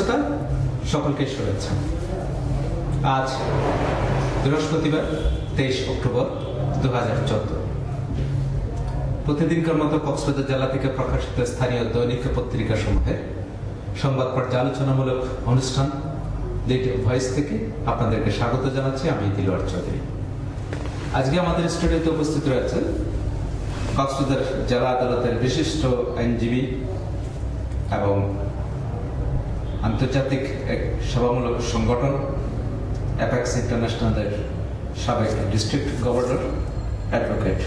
শ্রোতা সকলকে শুভেচ্ছা। আজ বৃহস্পতিবার, তেইশ অক্টোবর দু হাজার চোদ্দ। প্রতিদিনকার মতো কক্সবাজার জেলা থেকে প্রকাশিত স্থানীয় দৈনিক পত্রিকা সমূহে সংবাদ পর্যালোচনামূলক অনুষ্ঠান লিড ভয়েস থেকে আপনাদেরকে স্বাগত জানাচ্ছি, আমি দিলওয়ার চৌধুরী। আজকে আমাদের স্টুডিওতে উপস্থিত রয়েছেন কক্সবাজার জেলা আদালতের বিশিষ্ট আইনজীবী এবং আন্তর্জাতিক এক সেবামূলক সংগঠন অ্যাপেক্স ইন্টারন্যাশনালের সাবেক district governor advocate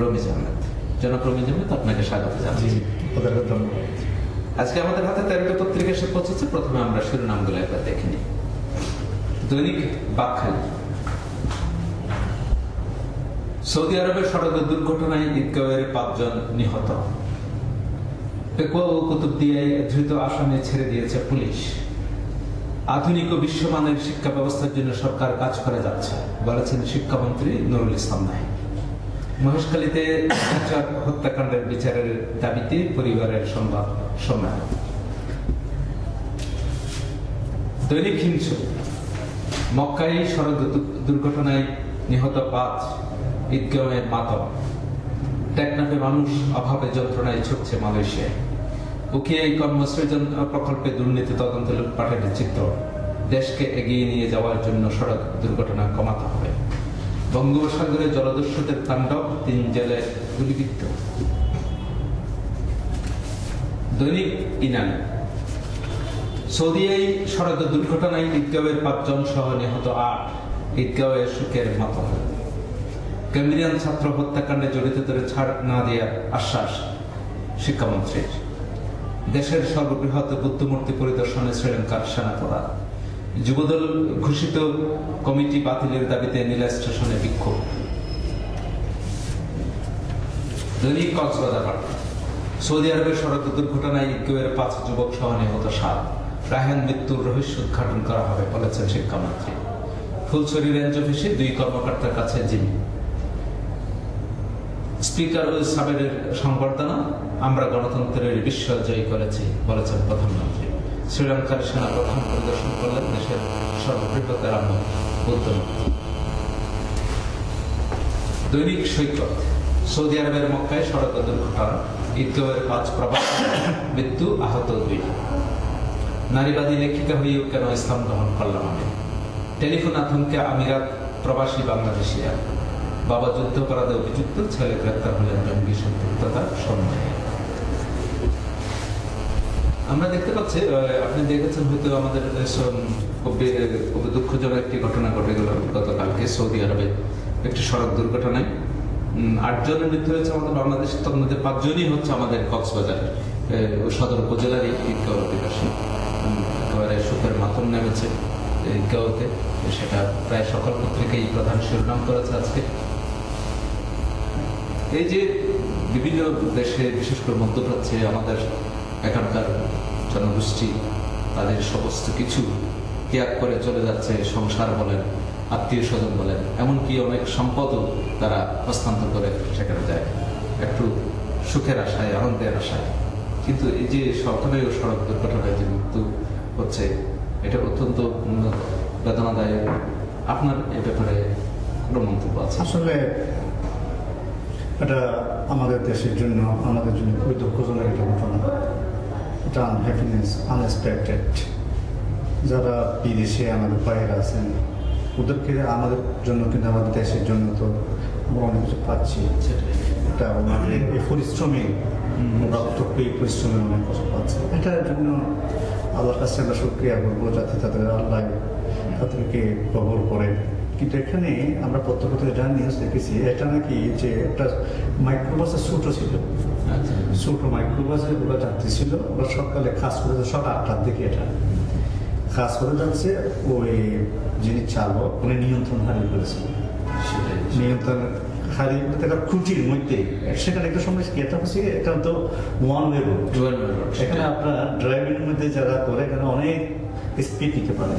Ramiz Ahmed. জনাব রমিজ আহমেদ আপনাকে স্বাগত জানাচ্ছি। আজকে আমাদের হাতে তেরোটা পত্রিকা এসে পৌঁছেছে। প্রথমে আমরা শিরোনামগুলো একবার দেখে নিই। দৈনিক বাকখালী। সৌদি আরবের সড়ক দুর্ঘটনায় ঈদগাঁওয়ের পাঁচজন নিহত। আসামে ছেড়ে দিয়েছে পুলিশ। আধুনিক ও বিশ্বমানের শিক্ষা ব্যবস্থার জন্য সরকার কাজ করে যাচ্ছে, বলেছেন শিক্ষামন্ত্রী নুরুল ইসলাম মহেশখালীতে হত্যাকাণ্ডের বিচারের দাবিতে পরিবারের সংবাদ সম্মেলন। দৈনিক হিংসু মক্কায় সড়ক দুর্ঘটনায় নিহত পাঁচ ঈদগাঁওয়ে মাতম টেকনাফে মানুষ অভাবে যন্ত্রণায় ছুটছে মালয়েশিয়ায়। উকিয়াই কর্মসৃজন প্রকল্পে দুর্নীতি তদন্ত লুটপাটের চিত্র। দেশকে এগিয়ে নিয়ে যাওয়ার জন্য সড়ক দুর্ঘটনা কমাতে হবে। বঙ্গোপসাগরে জলদস্যুদের তাণ্ডব তিন জেলে গুলিবিদ্ধ দৈনিক ইনানি সৌদিয়াই সড়ক দুর্ঘটনায় ঈদগাঁওয়ের পাঁচজন সহ নিহত আট। ঈদগাঁওয়ের সুখের মাতম ক্যাম্বিরিয়ান ছাত্র হত্যাকাণ্ডে জড়িতদের ছাড় না দেওয়ার আশ্বাস শিক্ষামন্ত্রীর। দেশের সর্ববৃহৎ বুদ্ধমূর্তি পরিদর্শনে শ্রীলঙ্কার সেনাপ্রধান যুবদল ঘোষিত কমিটি বাতিলের দাবিতে নীলা স্টেশনে বিক্ষোভ। দৈনিক কক্সবাজার। সৌদি আরবের সড়ক দুর্ঘটনায় ইকুয়ের পাঁচ যুবক সহ নিহত সাত রায়হান মৃত্যুর রহস্য উদ্ঘাটন করা হবে, বলেছেন শিক্ষামন্ত্রী। ফুলছড়ি রেঞ্জ অফিসে দুই কর্মকর্তার কাছে জিম্মি। স্পিকার ও সাবেরের সংবর্ধনা। আমরা গণতন্ত্রের বিস্ময় জয় করেছি, বলেছেন প্রধানমন্ত্রী। শ্রীলঙ্কার সেনা প্রধান পরিদর্শন করলেন দেশের সর্ববৃহৎ বুদ্ধমূর্তি। দৈনিক সৈকত, সৌদি আরবের মক্কায় সড়ক দুর্ঘটনা ঈদগাঁওয়ের পাঁচ প্রবাসী মৃত্যু আহত দুই। নারীবাদী লেখিকা হয়েও কেন ইসলাম গ্রহণ করলাম আমি? টেলিফোন আতঙ্কে আমিরাত প্রবাসী বাংলাদেশিয়া বাবা যুদ্ধ যুদ্ধাপরাধে অভিযুক্ত, ছেলে গ্রেপ্তার হলেন জঙ্গি সম্পৃক্ততার সম্মানে আমরা দেখতে পাচ্ছি আপনি দেখেছেন হয়তো আমাদের খুবই দুঃখজনক একটি ঘটনা ঘটে গেল গতকালকে সৌদি আরবে। একটি সড়ক দুর্ঘটনায় আটজনের মৃত্যু হয়েছে আমাদের বাংলাদেশ তার মধ্যে পাঁচজনই হচ্ছে আমাদের কক্সবাজারের আহ, সদর উপজেলার ঈদগাঁও অধিবাসী। একেবারে সুখের মাতম নেমেছে ঈদগাঁওতে। সেটা প্রায় সকল পত্রিকাই প্রধান শিরোনাম করেছে আজকে। এই যে বিভিন্ন দেশে বিশেষ করে মধ্যপ্রাচ্যে আমাদের এখানকার জনগোষ্ঠী, তাদের সমস্ত কিছু ত্যাগ করে চলে যাচ্ছে সংসার বলেন, আত্মীয় স্বজন বলেন, এমনকি অনেক সম্পদও তারা হস্তান্তর করে সেখানে যায় একটু সুখের আশায়, আনন্দের আশায়। কিন্তু এই যে সরকারি সড়ক দুর্ঘটনায় যে মৃত্যু হচ্ছে, এটা অত্যন্ত বেদনাদায়ক। আপনার এ ব্যাপারে কোনো মন্তব্য আছে? আসলে এটা আমাদের দেশের জন্য, আমাদের জন্য খুবই দুঃখজনক একটা ঘটনা। এটা আনহ্যাপিনেস আনএক্সপেক্টেড যারা বিদেশে আমাদের বাইরে আছেন ওদেরকে আমাদের জন্য কিন্তু আমাদের দেশের জন্য তো আমরা অনেক কিছু পাচ্ছি। এটা ওনাদের এই পরিশ্রমে রক্ত এই পরিশ্রমে অনেক কিছু পাচ্ছে। এটার জন্য আল্লাহর কাছে আমরা শুক্রিয়া করব যাতে তাদের আল্লাহ তাদেরকে কবর করে। কিন্তু এখানে আমরা প্রত্যক্ষ থেকে যা নিউজ দেখেছি এটা নাকি যে একটা মাইক্রোবাসের ছোটো ছিল। আচ্ছা। ছোটো মাইক্রোবাসে ওরা যাত্রী ছিল ওরা সকালে খাস করে সকাল আটটার দিকে এটা। খাস করে যাচ্ছে ওই যিনি চালক উনি নিয়ন্ত্রণ হারিয়ে ফেলেছিল নিয়ন্ত্রণ হারিয়ে ফেলতে একটা খুঁটির মধ্যে সেখানে একটা সময় এটা হচ্ছে এটা তো ওয়ান ওয়ে রোড এখানে আপনার ড্রাইভিং মধ্যে যারা করে এখানে অনেক স্পিড নিতে পারে।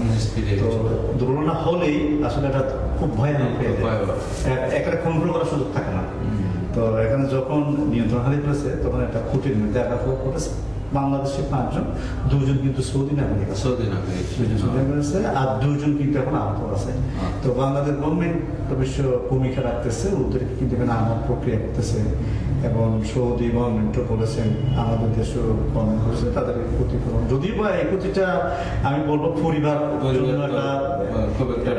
এ তো দুর্ঘটনা হলেই আসলে এটা খুব ভয়ানক হয়ে একটা কন্ট্রোল করার সুযোগ থাকে না। তো এখানে যখন নিয়ন্ত্রণ হারিয়ে ফেলেছে তখন একটা খুঁটির মধ্যে আঘাত করেছে বাংলাদেশে পাঁচজন দুজন কিন্তু সৌদি নাগরিক সৌদি নাগরিক সৌদি নাগরিক আর দুজন কিন্তু এখন আহত আছে। তো বাংলাদেশ গভর্নমেন্ট অবশ্য ভূমিকা রাখতেছে ওদেরকে কিন্তু এখানে আনার প্রক্রিয়া করতেছে। এবং সৌদি এবং বলেছেন আমাদের দেশও গভর্নমেন্ট করেছে তাদের ক্ষতিপূরণ। যদি বা এই ক্ষতিটা আমি বলব পরিবার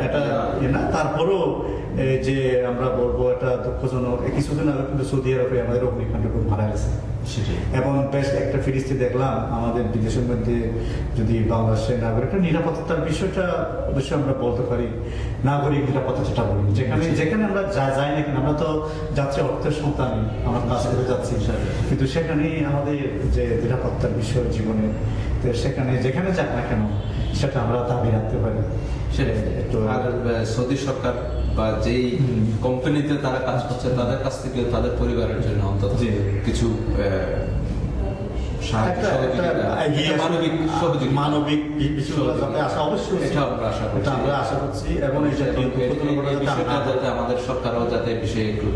এটা না। তারপরেও যে আমরা বলব এটা দুঃখজনক কিছুদিন আগে কিন্তু সৌদি আরবে আমাদের অগ্নিকাণ্ড খুব মারা গেছে। এবং বেশ একটা ফিরিস্তি দেখলাম আমাদের বিদেশের মধ্যে যদি বাংলাদেশের নাগরিকটা নিরাপত্তার বিষয়টা অবশ্যই আমরা বলতে পারি নাগরিক নিরাপত্তা যেটা বলি। যেখানে যেখানে আমরা যা যাই না কেন আমরা তো যাত্রী অর্থের সন্তানই আমরা কাজ করে যাচ্ছি। কিন্তু সেখানেই আমাদের যে নিরাপত্তার বিষয় জীবনে তো সেখানে যেখানে যাক না কেন সেটা আমরা দাবি রাখতে পারি। সেটাই। একটু আর সৌদি সরকার বা যেই কোম্পানিতে তারা কাজ করছে তাদের কাছ থেকে তাদের পরিবারের জন্য অন্তত কিছু মানবিক অবশ্যই। এটা আমরা আশা করছি। আমরা আশা করছি এবং আমাদের সরকারও যাতে বিষয়ে একটু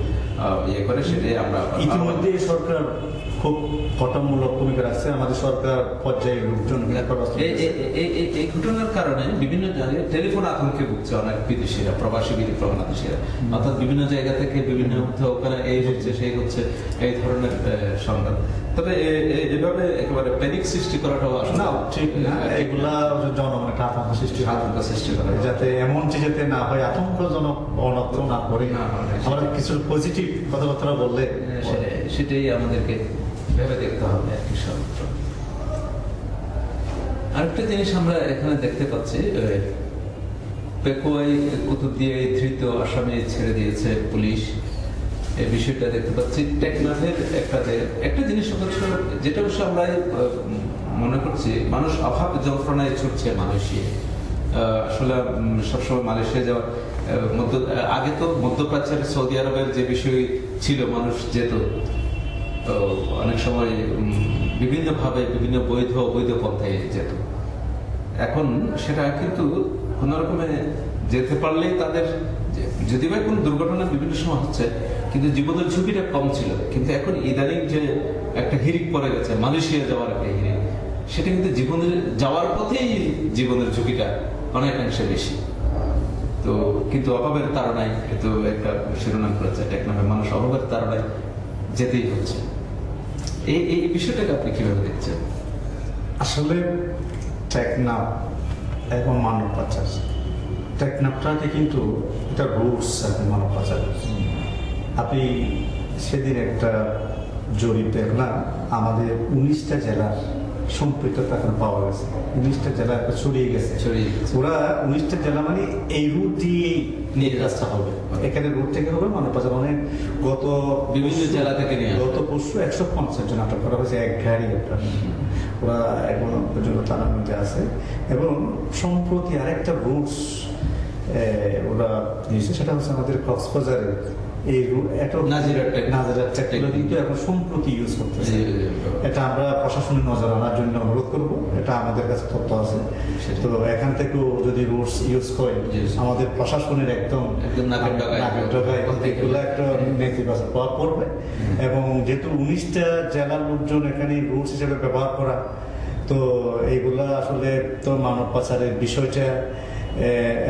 ইয়ে করে সেটাই আমরা ইতিমধ্যে সরকার খুব গঠনমূলক ভূমিকা রাখছে। আমাদের সরকার পর্যায়ে লোকজন এই- ঘটনার কারণে বিভিন্ন জায়গায় টেলিফোন আতঙ্কে ভুগছে অনেক বিদেশিরা প্রবাসী বিদেশি বাংলাদেশিরা। অর্থাৎ বিভিন্ন জায়গা থেকে বিভিন্ন ওখানে এই হচ্ছে সেই হচ্ছে এই ধরনের সংবাদ। তবে এভাবে একেবারে প্যানিক সৃষ্টি করাটাও আসলে না ঠিক না। এগুলা জনমনে আতঙ্ক সৃষ্টি আতঙ্ক সৃষ্টি করে। যাতে এমন যাতে না হয় আতঙ্কজনক অনর্থ না করে না হয়। আমরা কিছু পজিটিভ কথাবার্তা বললে সেটাই সেটাই আমাদেরকে ভেবে দেখতে হবে, আর কি সর্বত্র। আরেকটা জিনিস আমরা এখানে দেখতে পাচ্ছি পেকুয়াই কুতুব দিয়ে ধৃত আসামি ছেড়ে দিয়েছে পুলিশ। এই বিষয়টা দেখতে পাচ্ছি। একটা একটা জিনিস যেটা অবশ্য আমরা মনে করছি, মানুষ অভাব যন্ত্রণায় ছুটছে মালয়েশিয়া আসলে সবসময় মালয়েশিয়া যাওয়ার আগে তো মধ্যপ্রাচ্যের সৌদি আরবের যে বিষয় ছিল, মানুষ যেত, তো অনেক সময় বিভিন্ন ভাবে বিভিন্ন বৈধ, অবৈধ পন্থায় যেত। এখন সেটা কিন্তু কোন রকমে যেতে পারলেই তাদের যদি বা কোনো দুর্ঘটনা বিভিন্ন সময় হচ্ছে, কিন্তু জীবনের ঝুঁকিটা কম ছিল। কিন্তু এখন ইদানিং যে একটা হিরিক পড়ে গেছে, মালয়েশিয়া যাওয়ার একটা হিরিক সেটা কিন্তু জীবনের, যাওয়ার পথেই জীবনের ঝুঁকিটা অনেকাংশে বেশি। তো, কিন্তু অভাবের তাড়নায় তো একটা শিরোনাম করেছে টেকনাফে মানুষ অভাবের তাড়নায় যেতেই হচ্ছে। এই এই বিষয়টাকে আপনি কীভাবে দেখছেন? আসলে টেকনাফ এবং মানব পাচার টেকনাফটাকে কিন্তু এটা রুটস এখন মানব পাচার আপনি সেদিন একটা জরিপ দেখলাম, আমাদের উনিশটা জেলার সম্পৃক্ততা এখন পাওয়া গেছে। উনিশটা জেলা এখন ছড়িয়ে গেছে। ছড়িয়ে গেছে। ওরা উনিশটা জেলা মানে এই রুট দিয়ে নিয়ে রাস্তা হবে। এখানে রুট থেকে হবে মানব পাচার মানে গত বিভিন্ন জেলা থেকে নিয়ে গত পরশু একশো পঞ্চাশ জন আটক করা হয়েছে এক গাড়ি একটা ওরা এখন পর্যন্ত থানার মধ্যে আছে। এবং সম্প্রতি আরেকটা রুটস ওরা দিয়েছে সেটা হচ্ছে আমাদের কক্সবাজারে এই রুট এটা নাজিরার টেক- নাজিরার টেকগুলো টেকনিক। কিন্তু এখন সম্প্রতি ইউজ করতেছে। জি, জি, জি। এটা আমরা প্রশাসনের নজর আনার জন্য অনুরোধ করব। এটা আমাদের কাছে তথ্য আছে। তো এখান থেকেও যদি রুটস ইউজ করে জি, জি। আমাদের প্রশাসনের একদম একদম নাকের ডগায়। নাকের ডগায় এগুলো একটা নেতিবাচক প্রভাব পড়বে। এবং যেহেতু উনিশটা জেলার লোকজন এখানে রুটস হিসেবে ব্যবহার করা তো এইগুলা আসলে তো মানব পাচারের বিষয়টা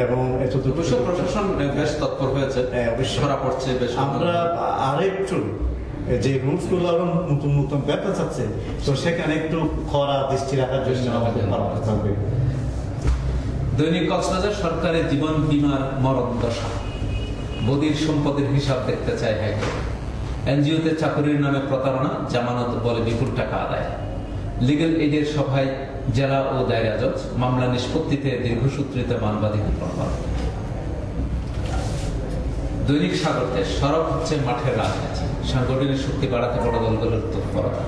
এবং অবশ্য প্রশাসন বেশ তৎপর হয়েছে। হ্যাঁ, ধরা পড়ছে বেশ আমরা আরেকটু যে রুটসগুলো আরও নতুন নতুন ব্যাপার চাচ্ছে তো সেখানে একটু খরা দৃষ্টি রাখার জন্য আমাদের দৈনিক কক্সবাজার সরকারের জীবন বীমার মরণ দশা। বদির সম্পদের হিসাব দেখতে চায় হাইকোর্ট এনজিওতে চাকরির নামে প্রতারণা জামানত বলে বিপুল টাকা আদায়। লিগেল এইডের সভায় জেলা ও দায়রা জজ মামলা নিষ্পত্তিতে দীর্ঘসূত্রিত মানবাধিকার প্রমাণ দৈনিক সাগরতে সরব হচ্ছে মাঠের রাজনীতি। সাংগঠনিক শক্তি বাড়াতে বড় দলগুলোর তৎপরতা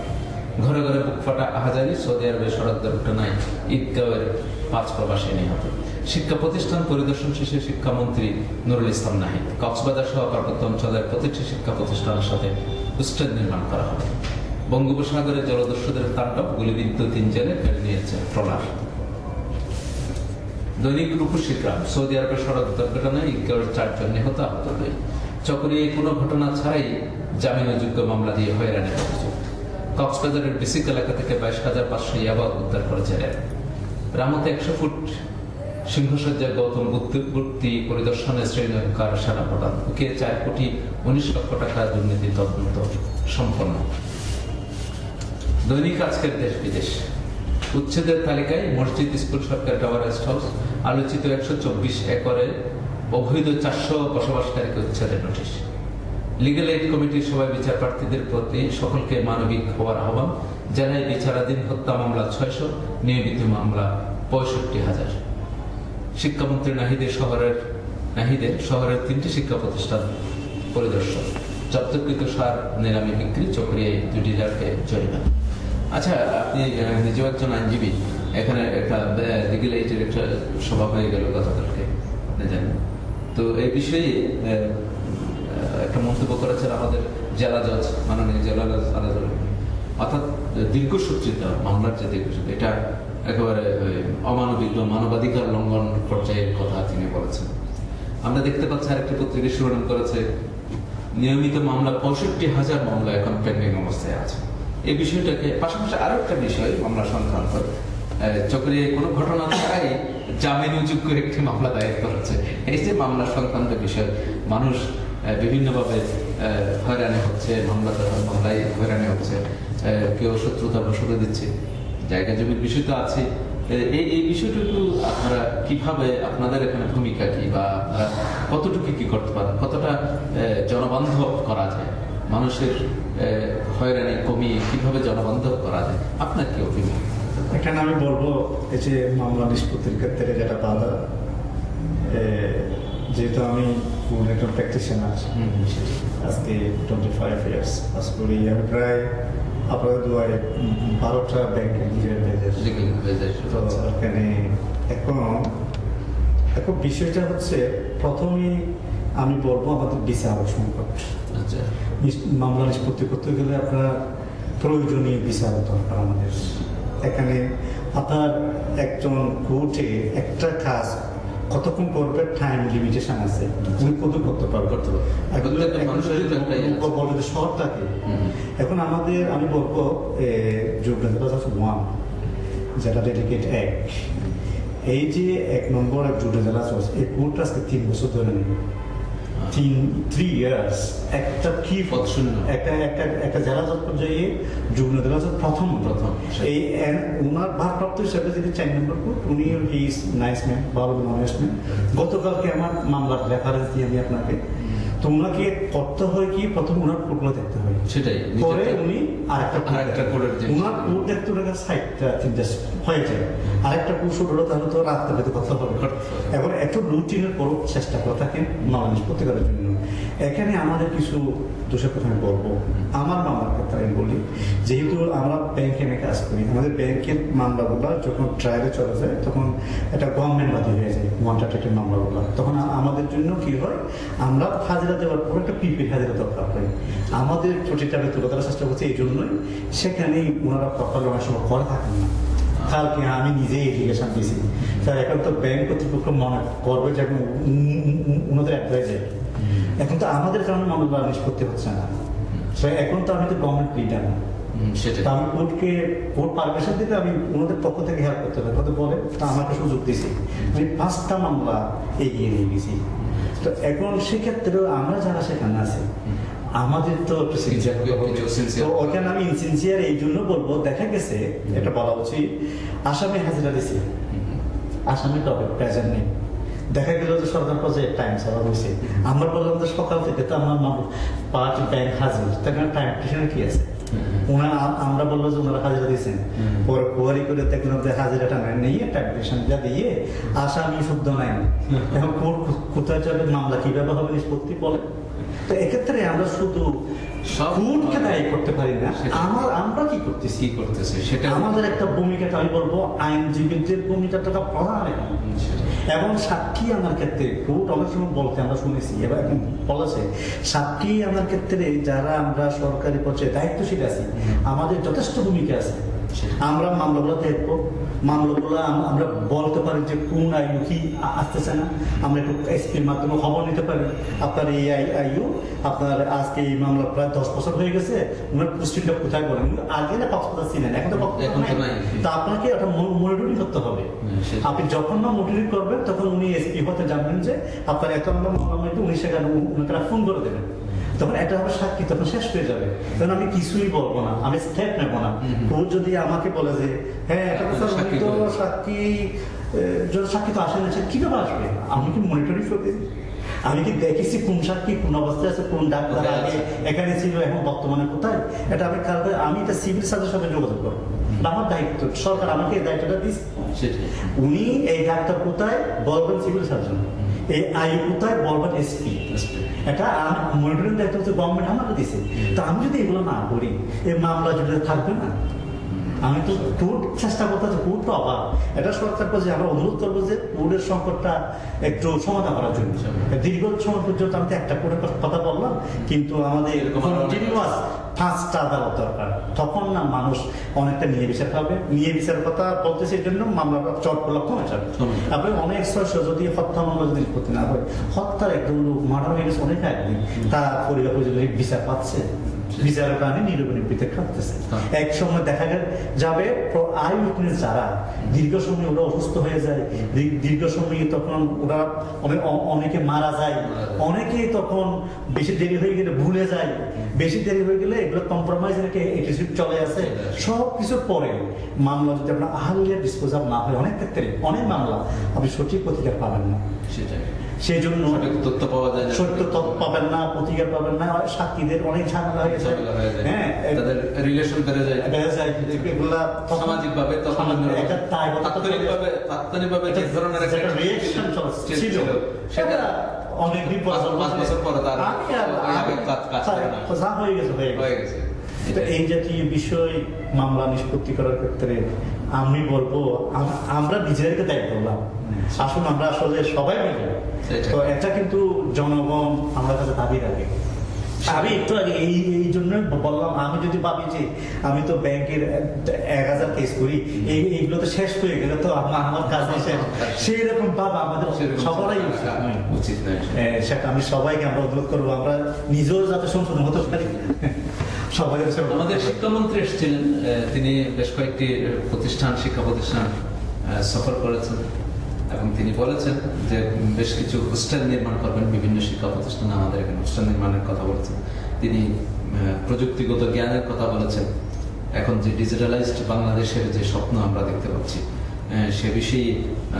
ঘরে ঘরে বুক ফাটা আহাজারি, সৌদি আরবে সড়ক দুর্ঘটনায় ঈদগাঁওয়ের পাঁচ প্রবাসী নিহত। শিক্ষা প্রতিষ্ঠান পরিদর্শন শেষে শিক্ষামন্ত্রী নুরুল ইসলাম নাহিদ। কক্সবাজার সহ পার্বত্য অঞ্চলের প্রতিটি শিক্ষা প্রতিষ্ঠানের সাথে হোস্টেল নির্মাণ করা হবে। বঙ্গোপসাগরে জলদস্যুদের তাণ্ডব গুলিবিদ্ধ তিন জেলে কেড়ে নিয়েছে ট্রলার। দৈনিক রূপসী গ্রাম সৌদি আরবের সড়ক দুর্ঘটনায় ঈদগাঁওয়ের চারজন নিহত আহত দুই চকরিয়ে কোনো ঘটনা ছাড়াই জামিনযোগ্য মামলা দিয়ে হয়রানির অভিযোগ। কক্সবাজারের বেসিক এলাকা থেকে বাইশ হাজার পাঁচশো ইয়াবা উদ্ধার করেছে র্যাব। রামতে একশো ফুট সিংহসজ্জার গৌতম বুদ্ধ- পরিদর্শনে শ্রীলঙ্কার সেনাপ্রধান ওকে চার কোটি উনিশ লক্ষ টাকা দুর্নীতি তদন্ত সম্পন্ন। দৈনিক আজকের দেশ বিদেশ। উচ্ছেদের তালিকায় মসজিদ, স্কুল, সরকার টাওয়ার রেস্ট হাউস আলোচিত একশো চব্বিশ একরে অবৈধ চারশো বসবাসকারীকে উচ্ছেদের নোটিশ। লিগ্যাল এইড কমিটির সবাই বিচার প্রার্থীদের প্রতি সকলকে মানবিক হওয়ার আহ্বান জেলায় বিচারাধীন হত্যা মামলা ছয়শো, নিয়মিত মামলা পঁয়ষট্টি হাজার। শিক্ষামন্ত্রী নাহিদের শহরের নাহিদের শহরের তিনটি শিক্ষা প্রতিষ্ঠান পরিদর্শন। জব্দকৃত সার নিলামে বিক্রি চক্রিয়ে ডিলারকে জরিমানা। আচ্ছা আপনি নিজেও একজন আইনজীবী। এখানে একটা লিগেল একটা সভা হয়ে গেল গতকালকে জানেন। তো এই বিষয়ে একটা মন্তব্য করেছেন আমাদের জেলা জজ, মাননীয় জেলা জজ আলাদা অর্থাৎ দীর্ঘসূত্রিত মামলার যে দীর্ঘসূত্র এটা একেবারে অমানবিক মানবাধিকার লঙ্ঘন পর্যায়ের কথা তিনি বলেছেন। আমরা দেখতে পাচ্ছি আরেকটি পত্রিকা শিরোনাম করেছে, নিয়মিত মামলা পঁয়ষট্টি হাজার মামলা এখন পেন্ডিং অবস্থায় আছে। এই বিষয়টাকে পাশাপাশি আরও একটা বিষয়, মামলা সংক্রান্ত চক্রে কোনো ঘটনা ছাড়াই জামিনযোগ্য একটি মামলা দায়ের করেছে এই যে মামলা সংক্রান্ত বিষয়, মানুষ বিভিন্নভাবে হয়রানি হচ্ছে, মামলা মামলায় হয়রানি হচ্ছে কেউ শত্রুতা বসতে দিচ্ছে, জায়গা জমির বিষয় তো আছে। এই এই বিষয়টুকু আপনারা কীভাবে, আপনাদের এখানে ভূমিকা কি বা আপনারা কতটুকু কি করতে পারেন? কতটা জনবান্ধব করা যায়? মানুষের হয়রানি কমিয়ে কীভাবে জনবান্ধব করা যায় আপনার কি অভিমত এখানে আমি বলব এই যে মামলা নিষ্পত্তির ক্ষেত্রে যেটা বাধা যেহেতু আমি একজন প্র্যাকটিশনার। আজকে টোয়েন্টি ফাইভ ইয়ার্স পাস করি আমি প্রায় আপনাদের দুয়ারে বারোটা ব্যাংকে তো। এখানে এখন এখন বিষয়টা হচ্ছে প্রথমেই আমি বলব আমাদের বিচার সংকট আচ্ছা। মামলা নিষ্পত্তি করতে গেলে আপনার প্রয়োজনীয় বিচার দরকার আমাদের। এখানে আপনার একজন কোর্টে একটা কাজ কতক্ষণ করবে? টাইম লিমিটেশন আছে। উনি কত করতে পারবে। এখন একটা ইয়ে শর্ট থাকে। এখন আমাদের আমি বলব ওয়ান যেটা ডেডিকেট এক। এই যে এক নম্বর এক জুটে জেলা চলছে এই কোর্টটা আজকে তিন বছর ধরে নেই। তিন থ্রি ইয়ার্স একটা কি পদ শূন্য। একটা একটা একটা জেলা জজ পর্যায়ে যুগ্ম জেলা জজ প্রথম প্রথম, এই ওনার ভারপ্রাপ্ত হিসাবে যিনি চার নম্বর কোর্ট উনি ইজ নাইস ম্যান ভালো নলেজ ম্যান। গতকালকে আমার মামলার রেফারেন্স দিয়ে আমি আপনাকে তো ওনাকে করতে হয় কি প্রথম ওনার কোর্টগুলো দেখতে হয় সেটাই পরে উনি আরেকটা। ওনার কোর্ট দেখতে ওনাকে সাইডটা তিনটা হয়ে যায়। আরেকটা হলো তাহলে তো পেতে কথা হবে। একটু রুটিনের পর চেষ্টা করে থাকেন করার জন্য। এখানে আমাদের কিছু দোষের কথা আমি বলব। আমার মামলার ক্ষেত্রে আমি বলি যেহেতু আমরা ব্যাংকে আমি কাজ করি আমাদের ব্যাংকের মামলাগুলো যখন ট্রায়ালে চলে যায় তখন এটা গভর্নমেন্ট বাদী হয়ে যায় ওয়ান্টাটেড মামলাগুলো। তখন আমাদের জন্য কি হয় আমরা হাজিরা দেওয়ার পর একটা পিপি হাজিরা দরকার হয়। আমাদের প্রতিটা আমি তুলে ধরার চেষ্টা করছি এই জন্যই সেখানেই ওনারা প্রপার অনেক সময় করে থাকেন। না কালকে আমি নিজেই এডুকেশন দিয়েছি। স্যার এখন তো ব্যাংক কর্তৃপক্ষ মনে করবে যে এখন উন- উন- উন- এখন তো আমাদের কারণে মামলা নিষ্পত্তি হচ্ছে না। এখন তো আমি তো গভর্নমেন্ট লিডার না সেটাই। আমি কোর্টকে কোর্ট পারমিশন দিতে আমি ওনাদের পক্ষ থেকে হেল্প করতে হবে কত বলে তা আমাকে সুযোগ দিয়েছি। আমি পাঁচটা মামলা এগিয়ে নিয়ে গেছি। তো এখন সেক্ষেত্রেও আমরা যারা সেখানে আছি আমাদের তো একটু ওখানে আমি ইনসিনসিয়ার এই জন্য বলব দেখা গেছে এটা বলা উচিত আসামি হাজিরা দিছি। আসামি তবে প্রেজেন্ট নেই। দেখা গেল যে সরকার পর্যায়ে টাইম চাওয়া হয়েছে। আমরা বললাম যে সকাল থেকে তো আমার পাঁচ ব্যাংক হাজির তার টাইম কি আছে? ওনারা আমরা বলব যে ওনারা হাজিরা দিয়েছেন। পরে কোয়ারি করে দেখলাম যে হাজিরাটা নিয়ে টাইপিটেশন যা দিয়ে আসামি শুদ্ধ নাই। এখন কোর্ট কোথায় যাবে মামলা কীভাবে হবে নিষ্পত্তি বলে। তো এক্ষেত্রে আমরা শুধু দায়ী করতে পারি না আমার আমরা কি করতেছি? কি করতেছে সেটা আমাদের একটা ভূমিকাটা আমি বলব আইনজীবীদের ভূমিকাটা প্রধান। এবং সাক্ষী আনার ক্ষেত্রে কোর্ট অনেক সময় বলতে আমরা শুনেছি? এবার এখন বলেছে। সাক্ষী আনার ক্ষেত্রে যারা আমরা সরকারি পর্যায়ে দায়িত্বশীল আছি আমাদের যথেষ্ট ভূমিকা আছে। আমরা মামলাগুলো দেখব মামলাগুলো আমরা বলতে পারি যে কোন আয়ু কি আসতেছে না। আমরা একটু এসপির মাধ্যমে খবর নিতে পারি। আপনার এই আই- আয়ু আপনার আজকে এই মামলা প্রায় দশ বছর হয়ে গেছে। ওনার পোস্টিংটা কোথায় বলেন? উনি আগে না কক্সবাজার ছিলেন এখন তো কক্সবাজার তো। তা আপনাকে একটা মনিটরিং করতে হবে। আপনি যখন না মনিটরিং করবেন তখন উনি এসপি হতে জানবেন যে আপনার এত নম্বর মামলা হয়তো উনি সেখানে উনাকে ফোন করে দেবেন। তখন একটা হবে সাক্ষী তখন শেষ হয়ে যাবে। তখন আমি কিছুই বলব না আমি স্টেপ নেব না। ও যদি আমাকে বলে যে হ্যাঁ এটা তো সাক্ষী যদি সাক্ষী তো আসে না সে কীভাবে আসবে? আমি কি মনিটরিং করি আমি কি দেখেছি কোন সাক্ষী কোন অবস্থায় আছে কোন ডাক্তার আগে আছে? এখানে ছিল এখন বর্তমানে কোথায়? এটা আমি কালকে আমি এটা সিভিল সার্জনের সাথে যোগাযোগ করব। এটা আমার দায়িত্ব সরকার আমাকে এই দায়িত্বটা দিচ্ছে উনি এই ডাক্তার কোথায়? বলবেন সিভিল সার্জন এই আয়ু কোথায়? বলবেন এসপি এটা মনিটরিং দায়িত্ব হচ্ছে গভর্নমেন্ট আমাকে দিছে তা আমি যদি এগুলো না করি এই মামলা যদি থাকবে না? আমি তো কোর্ট চেষ্টা করতেছি কোর্ট তো অভাব। এটা সরকার আমরা অনুরোধ করব যে কোর্টের সংকটটা একটু সমাধান করার জন্য। দীর্ঘ সময় পর্যন্ত আমি তো একটা কোর্টের কথা বললাম কিন্তু আমাদের পাঁচটা আদালত দরকার। তখন না মানুষ অনেকটা নিয়ে বিচার পাবে। নিয়ে বিচারের কথা বলতেছে এই জন্য মামলাটা চট করলে কমে যাবে। আপনি অনেক সহস্য যদি হত্যা মামলা যদি নিষ্পত্তি না হয় হত্যার একদম লোক মার্ডার হয়ে গেছে অনেক আগে তার পরিবার পরিজন বিচার পাচ্ছে। বিচারের প্রাণী নীরব নিবৃত্তে খাটতেছে হ্যাঁ। এক সময় দেখা যাবে আই উইটনেস যারা দীর্ঘ সময় ওরা অসুস্থ হয়ে যায়। দীর্ঘ সময় তখন ওরা অনেক- অনেকে মারা যায়। মারা যায়। অনেকেই তখন বেশি দেরি হয়ে গেলে ভুলে যায়। বেশি দেরি হয়ে গেলে এগুলো কম্প্রোমাইজ রেখে এটিসিড চলে আসে সব কিছুর পরে মামলা যদি আপনার আহলিয়া ডিসপোজাল না হয় অনেক ক্ষেত্রে অনেক মামলা আপনি সঠিক প্রতিকার পাবেন না। সেটাই। সেই জন্য তথ্য পাওয়া যায় সত্য তথ্য পাবেন না প্রতিকার পাবেন না সাক্ষীদের অনেক ঝামেলা হয়ে গেছে। হ্যাঁ তাদের রিলেশন বেড়ে যায়। বেড়ে যায় এগুলা সামাজিক ভাবে তখন একটা তাৎক্ষণিক ভাবে তাৎক্ষণিক ভাবে যে ধরনের একটা চল- ছিল সেটা অনেক পাঁচ- বছর পরে তার। যা হয়ে গেছে হয়ে গেছে। গেছে। তো এই জাতীয় বিষয় মামলা নিষ্পত্তি করার ক্ষেত্রে আমি বলব আমরা নিজেদেরকে দায়িত্ব করলাম আসুন আমরা আসলে সবাই মিলে। তো এটা কিন্তু জনগণ আমার কাছে দাবি রাখে। আমি একটু আগে এই এই জন্য বললাম আমি যদি ভাবি যে আমি তো ব্যাংকের এক হাজার কেস করি এই এইগুলো তো শেষ হয়ে গেলে তো আমার আমার কাজ শেষ। সেই রকম ভাব আমাদের সবারই উচিত। সেটা আমি সবাইকে আমরা অনুরোধ করব আমরা নিজেও যাতে সংশোধন হতে পারি। সবাই আমাদের শিক্ষামন্ত্রী এসেছিলেন তিনি বেশ কয়েকটি প্রতিষ্ঠান শিক্ষা প্রতিষ্ঠান সফর করেছেন। এবং তিনি বলেছেন যে বেশ কিছু হোস্টেল নির্মাণ করবেন বিভিন্ন শিক্ষা প্রতিষ্ঠানে আমাদের এখানে হোস্টেল নির্মাণের কথা বলেছেন। তিনি প্রযুক্তিগত জ্ঞানের কথা বলেছেন। এখন যে ডিজিটালাইজড বাংলাদেশের যে স্বপ্ন আমরা দেখতে পাচ্ছি সে বিষয়ে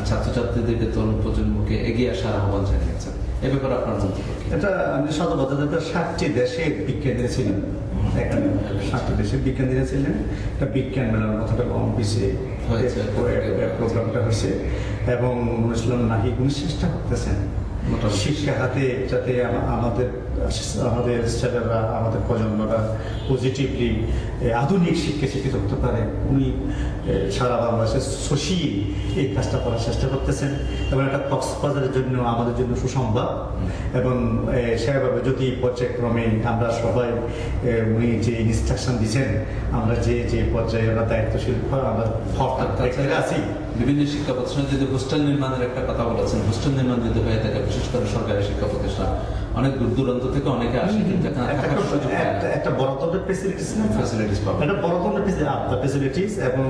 ছাত্রছাত্রীদেরকে তরুণ প্রজন্মকে এগিয়ে আসার আহ্বান জানিয়েছেন। এ ব্যাপারে আপনার মন্তব্য? এটা আমি সাধু কথা ষাটটি দেশে বিজ্ঞানীরা ছিলেন এখানে ষাটটি দেশে বিজ্ঞানীরা ছিলেন একটা বিজ্ঞান মেলার মতোটা কম হয়েছে। প্রোগ্রামটা হয়েছে এবং ইসলাম নাকি উনি চেষ্টা করতেছেন। শিক্ষা হাতে যাতে আমাদের আমাদের ছেলেরা আমাদের প্রজন্মরা পজিটিভলি আধুনিক শিক্ষা শিক্ষিত হতে পারে। উনি সারা বাংলাদেশে শশিয়ে এই কাজটা করার চেষ্টা করতেছেন এবং একটা কক্সবাজারের জন্য, আমাদের জন্য সুসংবাদ। এবং সেভাবে যদি পর্যায়ক্রমে আমরা সবাই উনি যে ইনস্ট্রাকশন দিচ্ছেন আমরা যে যে পর্যায়ে আমরা দায়িত্বশীল, আমরা আছি বিভিন্ন শিক্ষা প্রতিষ্ঠানে যদি হোস্টেল নির্মাণের একটা কথা বলেছেন হোস্টেল নির্মাণ যদি হয়ে থাকে বিশেষ করে সরকারি শিক্ষা প্রতিষ্ঠান অনেক দূর দূরান্ত থেকে অনেকে আসে কিন্তু একটা- বড় ধরনের ফেসিলিটিস। একটা বড় ধরনের ফেসিলিটিস এবং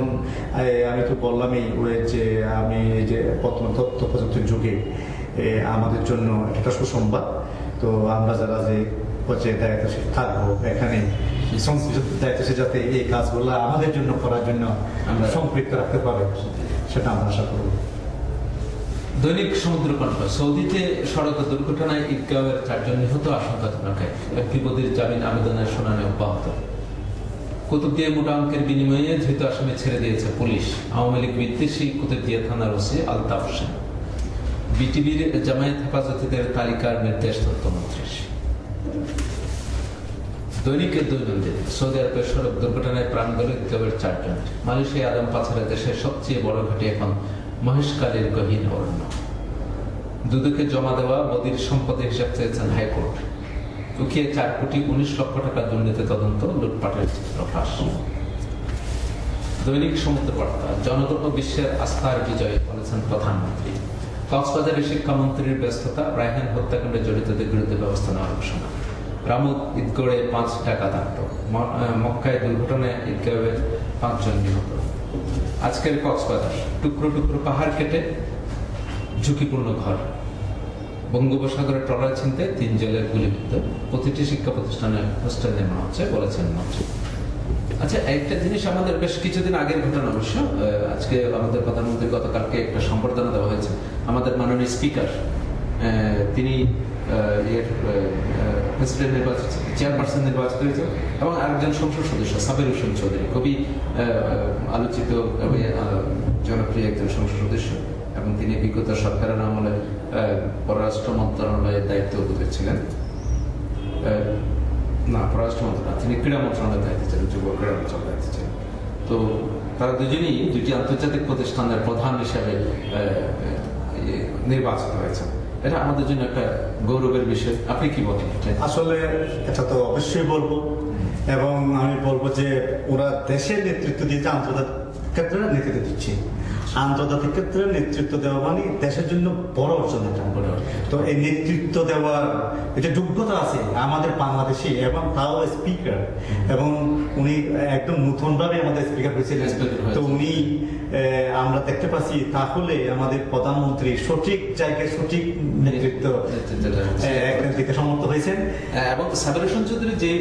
আমি তো বললামই ওই যে আমি এই যে বর্তমান তথ্য প্রযুক্তির যুগে আমাদের জন্য একটা সুসংবাদ। তো আমরা যারা যে পর্যায়ে দায়িত্বশীল থাকব এখানে সংশ্লিষ্ট দায়িত্বশীল যাতে এই কাজগুলো আমাদের জন্য করার জন্য আমরা আমরা- সম্পৃক্ত রাখতে পারে। সেটা আমরা আশা করব। দৈনিক সমুদ্র কণ্ঠ সৌদিতে সড়ক দুর্ঘটনায় ঈদগাঁওয়ের চারজন নিহত আশঙ্কাজনক এক ব্যক্তিপতির জামিন আবেদনের শুনানি অব্যাহত। কুতুবদিয়া মোটা অঙ্কের বিনিময়ে ধৃত আসামি ছেড়ে দিয়েছে পুলিশ। আওয়ামী লীগ বিদ্বেষী কুতুবদিয়া থানার ওসি আলতাফ হোসেন। বিটিভির জামায়াত হেফাজতিদের তালিকার নির্দেশ তথ্যমন্ত্রীর। দৈনিকের দৈনন্দিন। সৌদি আরবের সড়ক দুর্ঘটনায় প্রাণ গেল ঈদগাঁওয়ের চারজন। মালয়েশিয়া আদম পাথরের দেশের সবচেয়ে বড় ঘাটি এখন মহেশকালীর গহীন অরণ্য। দুদকে জমা দেওয়া মোদীর সম্পদের হিসাব চেয়েছেন হাইকোর্ট। উকিয়ে চার কোটি উনিশ লক্ষ টাকা দুর্নীতি তদন্ত, লুটপাটের চিত্র ফাঁস। দৈনিক সমুদ্র বার্তা জনগণ বিশ্বের আস্থার বিজয় বলেছেন প্রধানমন্ত্রী। কক্সবাজারের শিক্ষামন্ত্রীর ব্যস্ততা, রায়হান হত্যাকাণ্ডে জড়িতদের বিরুদ্ধে ব্যবস্থা নেওয়ার ঘোষণা। রামুদ ঈদগড়ে পাঁচ টাকা আহ, মক্কায় দুর্ঘটনায় ঈদগাহের পাঁচজন নিহত। আজকের কক্সবাজার টুকরো টুকরো পাহাড় কেটে ঝুঁকিপূর্ণ ঘর। বঙ্গোপসাগরের ট্রলার ছিনতে তিন জেলের গুলিবিদ্ধ। প্রতিটি শিক্ষা প্রতিষ্ঠানে হোস্টেল নির্মাণ হচ্ছে বলেছেন মন্ত্রী আচ্ছা একটা জিনিস আমাদের বেশ কিছুদিন আগের ঘটনা অবশ্য আজকে আমাদের প্রধানমন্ত্রী গতকালকে একটা সম্বর্ধনা দেওয়া হয়েছে। আমাদের মাননীয় স্পিকার তিনি এর প্রেসিডেন্ট নির্বাচিত, চেয়ারপারসন নির্বাচিত হয়েছে এবং আরেকজন সংসদ সদস্য, সাবির হোসেন চৌধুরী, খুবই আলোচিত জনপ্রিয় একজন সংসদ সদস্য এবং তিনি বিগত সরকারের আমলে পররাষ্ট্র মন্ত্রণালয়ের দায়িত্ব ছিলেন। না, পররাষ্ট্র মন্ত্রণালয়, তিনি ক্রীড়া মন্ত্রণালয়ের দায়িত্বে ছিলেন, যুব ক্রীড়া মন্ত্রণালয়ের দায়িত্বে ছিলেন। তো তারা দুজনেই দুটি আন্তর্জাতিক প্রতিষ্ঠানের প্রধান হিসেবে নির্বাচিত হয়েছেন। এটা আমাদের জন্য একটা গৌরবের বিষয়। আপনি কি বলেন? আসলে এটা তো অবশ্যই বলব। এবং আমি বলব যে ওরা দেশের নেতৃত্ব দিয়েছে আন্তর্জাতিক ক্ষেত্রে নেতৃত্ব দিচ্ছে আন্তর্জাতিক ক্ষেত্রে নেতৃত্ব দেওয়া মানে দেশের জন্য বড় অর্জন এটা। তো এই নেতৃত্ব দেওয়ার এটা যোগ্যতা আছে আমাদের বাংলাদেশে এবং তাও স্পিকার। এবং উনি একদম নতুন ভাবে আমাদের স্পিকার হয়েছিলেন। তো উনি আমরা দেখতে পাচ্ছি তাহলে আমাদের প্রধানমন্ত্রী সঠিক জায়গায় সঠিক নেতৃত্ব দিতে সমর্থ হয়েছেন। আহ, এবং সাবির চৌধুরী যে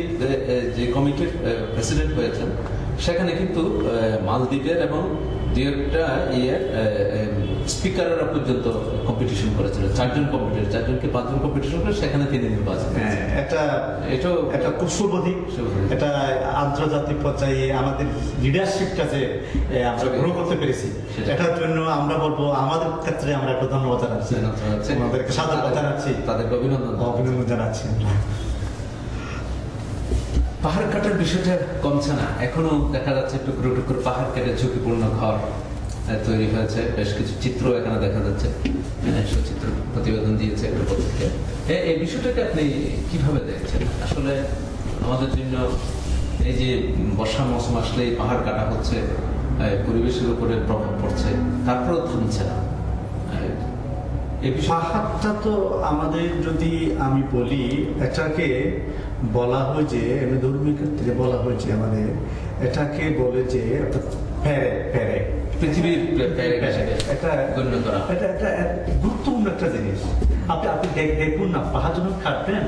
যে কমিটির প্রেসিডেন্ট হয়েছেন সেখানে কিন্তু মালদ্বীপের এবং দুই একটা ইয়ের স্পিকাররা পর্যন্ত কম্পিটিশন করেছিল। চারজন কম্পিটিটর চারজনকে পাঁচজন কম্পিটিশন করে সেখানে তিনি নির্বাচন হ্যাঁ, এটা এটাও খুব শুভ দিক। এটা আন্তর্জাতিক পর্যায়ে আমাদের লিডারশিপটা যে আমরা। গ্রো করতে পেরেছি এটার জন্য আমরা বলব আমাদের ক্ষেত্রে আমরা একটা ধন্যবাদ জানাচ্ছি। আমাদেরকে সাধুবাদ জানাচ্ছি। তাদেরকে অভিনন্দন। অভিনন্দন জানাচ্ছি পাহাড় কাটার বিষয়টা কমছে না। এখনও দেখা যাচ্ছে টুকরো টুকরো পাহাড় কেটে ঝুঁকিপূর্ণ ঘর। তৈরি হয়েছে। বেশ কিছু চিত্র এখানে দেখা যাচ্ছে। আহ, সচিত্র প্রতিবেদন দিয়েছে একটা পত্রিকা। এই বিষয়টাকে আপনি কীভাবে দেখছেন? আসলে আমাদের জন্য এই যে বর্ষা মৌসুম আসলে পাহাড় কাটা হচ্ছে পরিবেশের উপরে প্রভাব পড়ছে তারপরেও থামছে না। পাহাড়টা তো আমাদের যদি আমি বলি এটাকে বলা হয় যে এমনি ধর্মীয় ক্ষেত্রে বলা হয়েছে আমাদের এটাকে বলে যে প্যারে প্যারে। পৃথিবীর এটা গণ্য করা। এটা একটা গুরুত্বপূর্ণ একটা জিনিস। আপনি আপনি দেখ- দেখুন না পাহাড় যখন কাটবেন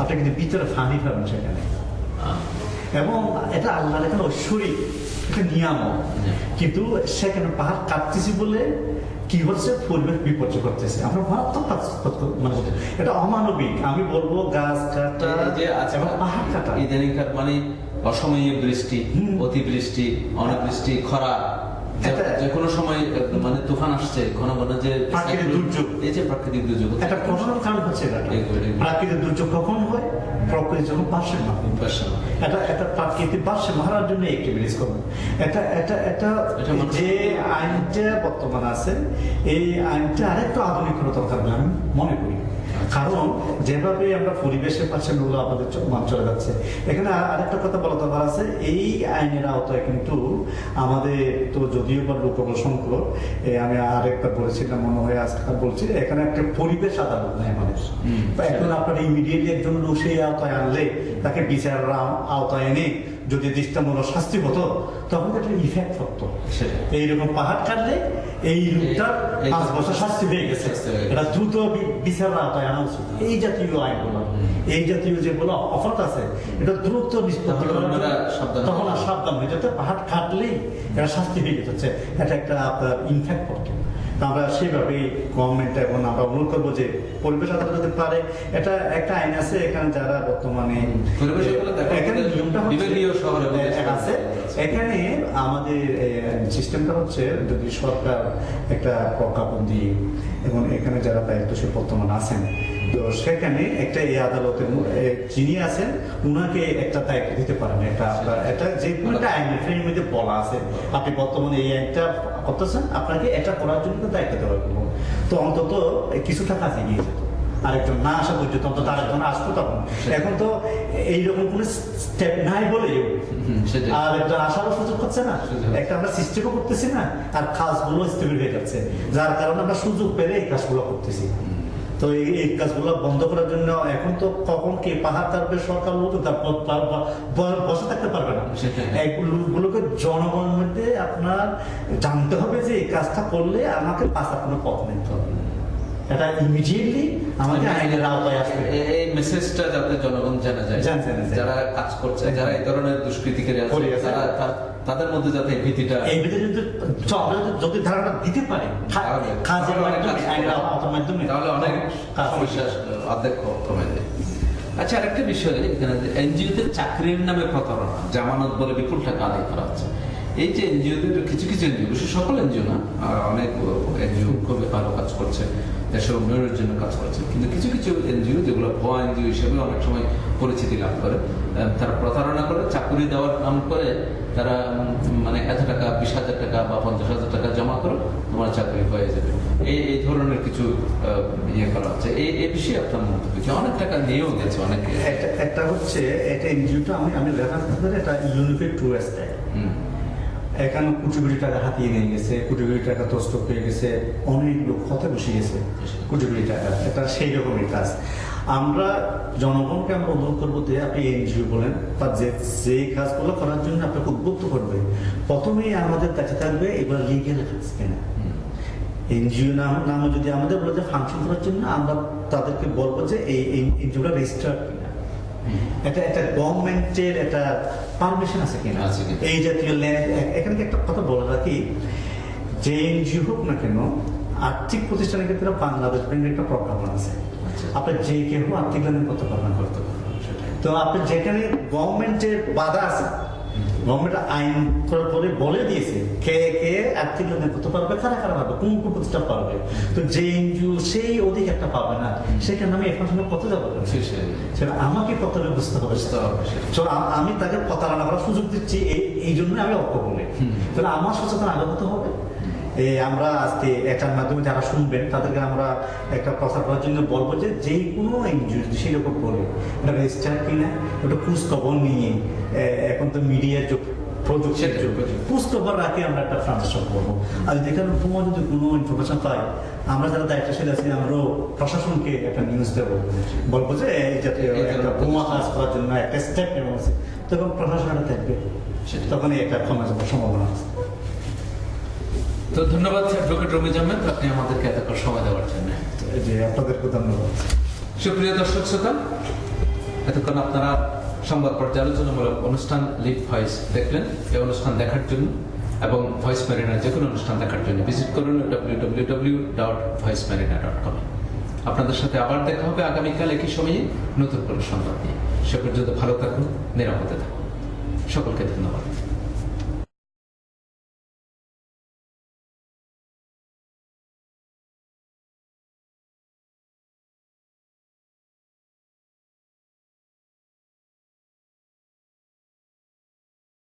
আপনি কিন্তু ভিতরে ফানি পাবেন সেখানে। এবং এটা আল্লাহর একটা ঐশ্বরিক একটা নিয়ামক। কিন্তু সেখানে পাহাড় কাটতেছি বলে কি হচ্ছে? পরিবেশ বিপর্যয় করতেছে আমরা মারাত্মক মানে এটা অমানবিক। আমি বলব গাছ কাটা এবং পাহাড় কাটা। ইদানিংকার মানে অসময়ে বৃষ্টি। অতিবৃষ্টি অনাবৃষ্টি খরা। যে- কোনো সময় মানে তুফান আসছে ঘন ঘন যে প্রাকৃতিক দুর্যোগ। এই যে প্রাকৃতিক দুর্যোগ এটা প্রধান কারণ হচ্ছে এটা? এগুলো, এগুলো। প্রাকৃতিক দুর্যোগ কখন হয়? প্রকৃতি যখন পাশের মাপে এটা এটা প্রাকৃতিক মারার জন্য অ্যাক্টিভিটিস করবে এটা এটা এটা এটা যে আইনটা বর্তমান আছে এই আইনটা আরেকটু আধুনিকতা দরকার আমি মনে করি। কারণ যেভাবে আমরা পরিবেশের পাশে নোংরা আমাদের মান চলে যাচ্ছে। এখানে আর- আরেকটা কথা বলা দরকার আছে এই আইনের আওতায় কিন্তু আমাদের তো যদিও বা লোকবল সংকট আমি আরেকবার বলেছিলাম মনে হয় আজকে বলছি এখানে একটা পরিবেশ আদালত নেই আমাদের এখন আপনার ইমিডিয়েটলি একজন লোক সেই আওতায় আনলে তাকে বিচার আওতায় এনে যদি দৃষ্টামূলক শাস্তি হতো তখন একটা ইফেক্ট হতো। এইরকম পাহাড় কাটলে এই এই- পাঁচ বছর শাস্তি হয়ে গেছে। এটা দ্রুত বিচার আওতায় আনা উচিত এই জাতীয় আইনগুলো এই জাতীয় যেগুলো অফার আছে এটা দ্রুত নিষ্পত্তি তখন আর সাবধান হয়ে যেতে পাহাড় কাটলেই এটা শাস্তি হয়ে যেতে এটা একটা আপনার ইনফ্যাক্ট করতো আমরা সেভাবে গভর্নমেন্ট এবং আমরা অনুরোধ করব যে পরিবেশ আদালত যদি পারে। এটা একটা আইন আছে এখানে যারা বর্তমানে এখানে নিয়মটা আছে। এখানে আমাদের সিস্টেমটা হচ্ছে যদি সরকার একটা প্রজ্ঞাপন এবং এখানে যারা দায়িত্বশীল বর্তমান আছেন, তো সেখানে একটা এই আদালতের যিনি আছেন, উনাকে একটা দায়িত্ব দিতে পারেন। একটা আপনার একটা যে কোনো একটা আইনের ফ্রেমের মধ্যে বলা আছে। আপনি বর্তমানে এই আইনটা করতেছেন, আপনাকে এটা করার জন্য দায়িত্ব দেওয়া তো অন্তত কিছুটা কাজে গিয়ে যেত আরেকজন না আসা পর্যন্ত অন্তত আরেকজন আসতো তখন। এখন তো এইরকম কোনো স্টেপ নাই বলে আর একটা আসারও সুযোগ হচ্ছে না। একটা আমরা সিস্টেমও করতেছি না আর কাজগুলো স্টেবল হয়ে যাচ্ছে। যার কারণে আমরা সুযোগ পেলে এই কাজগুলো করতেছি। তো এই কাজগুলো বন্ধ করার জন্য এখন তো কখন কে পাহাড় তারপরে সরকার লোক বসে থাকতে পারবে না। এগুলোকে জনগণের মধ্যে আপনার জানতে হবে যে এই কাজটা করলে আমাকে পাশার কোনো পথ নিতে হবে এটা ইমিডিয়েটলি আমাকে আইনের আওতায় আসবে এই মেসেজটা যাতে জনগণ জানা যায়। যারা কাজ করছে যারা এই ধরনের দুষ্কৃতিকারী আছে তারা তাদের মধ্যে যাতে এই ভীতিটা এই যদি যদি- ধারণা দিতে পারি কাজের মাধ্যমে আইনের আওতার মাধ্যমে। তাহলে অনেক সমস্যা অর্ধেক কমে যায়। আচ্ছা আরেকটা বিষয় এখানে এনজিওতে চাকরির নামে প্রতারণা জামানত বলে বিপুল টাকা আদায় করা হচ্ছে। এই যে এনজিওদের কিছু কিছু এনজিও বিশেষ সকল এনজিও না আর অনেক এনজিও খুবই ভালো কাজ করছে দেশের উন্নয়নের জন্য কাজ করছে কিন্তু কিছু কিছু এনজিও যেগুলো ভুয়া এনজিও হিসেবে অনেক সময় পরিচিতি লাভ করে তারা প্রতারণা করে চাকরি দেওয়ার নাম করে তারা মানে এত টাকা বিশ হাজার টাকা বা পঞ্চাশ হাজার টাকা জমা করো তোমার চাকরি হয়ে যাবে। এই এই ধরনের কিছু ইয়ে করা হচ্ছে। এই এই বিষয়ে আপনার মন্তব্য কি? অনেক টাকা নিয়েও গেছে অনেকে। একটা একটা হচ্ছে এটা এনজিওটা আমি আমি রেফারেন্স এটা ইউনিফাইড টু স্ট্যাক হুম, এখানে কোটি কোটি টাকা হাতিয়ে নিয়ে গেছে, কোটি কোটি টাকা তস্ত পেয়ে গেছে, অনেক লোক হতে বসে গেছে কোটি কোটি টাকা। এটা সেই রকমের কাজ। আমরা জনগণকে আমরা অনুরোধ করব যে আপনি এনজিও বলেন, বা যে যে কাজগুলো করার জন্য আপনাকে উদ্বুদ্ধ করবে। প্রথমেই আমাদের কাছে থাকবে এগুলো লিগেল কাজ কিনা। এনজিও নাম নামে যদি আমাদের বলে যে ফাংশন করার জন্য আমরা তাদেরকে বলব যে এই এনজিওটা রেজিস্টার কিনা হুম। এটা একটা গভর্নমেন্টের একটা পারমিশন আছে কিনা? এই জাতীয় ল্যান্ড এখানে একটা কথা বলে রাখি? যে এনজিও হোক না কেন আর্থিক প্রতিষ্ঠানের ক্ষেত্রে বাংলাদেশ ব্যাংকের একটা প্রজ্ঞাপন আছে। আপনার আপনি যে কেউ আর্থিক লেনদেন করতে পারবেন করতে পারবেন তো আপনি যেখানে গভর্নমেন্টের বাধা আছে গভর্নমেন্ট আইন করার পরে বলে দিয়েছে কে কে আর্থিক লেনদেন করতে পারবে কারা কারা পারবে কোন কোন প্রতিষ্ঠান পারবে। তো যে এনজিও সেই অধিকারটা পাবে না সেখানে আমি এখন সঙ্গে কত যাব সেটা আমাকে কত বুঝতে হবে আমি তাকে প্রতারণা করার সুযোগ দিচ্ছি এই জন্য আমি অক্ষ বলি তাহলে আমার সচেতন আগে হতে হবে? আমরা আজকে এটার মাধ্যমে যারা শুনবেন তাদেরকে আমরা একটা প্রচার করার জন্য বলব যে যে কোনো এনজিও যদি সেই রকম করে এটা রেজিস্টার কিনা ওটা খোঁজ খবর নিয়ে এখন তো মিডিয়ার যুগ প্রযুক্তির সেটাই, যুগ। প্রযুক্তি। খোঁজ খবর রাখে আমরা একটা ট্রানজাকশন করব। আর যেখানে তোমার যদি কোনো ইনফরমেশন পাই আমরা যারা দায়িত্বশীল আছি আমরাও প্রশাসনকে একটা নিউজ দেবো। বলব যে এই জাতীয় একটা বোমা কাজ করার জন্য একটা স্টেপ নেওয়া হয়েছে তখন প্রশাসন থাকবে। সেটাই। তখন এটা ক্ষমা যাবার সম্ভাবনা আছে। তো ধন্যবাদ অ্যাডভোকেট রমিজ আহমেদ। আপনি আমাদেরকে এতক্ষণ সময় দেওয়ার জন্য। এই যে আপনাদেরকে ধন্যবাদ। সুপ্রিয় দর্শক শ্রোতা এতক্ষণ আপনারা সংবাদ পর্যালোচনামূলক অনুষ্ঠান লিড ভয়েস দেখলেন। এই অনুষ্ঠান দেখার জন্য এবং ভয়েস ম্যারিনার যে কোনো অনুষ্ঠান দেখার জন্য ভিজিট করুন W W W dot voice marina dot com আপনাদের সাথে আবার দেখা হবে আগামীকাল একই সময়ে নতুন কোনো সংবাদ নিয়ে। সে পর্যন্ত ভালো থাকুন নিরাপদে থাকুন। সকলকে ধন্যবাদ।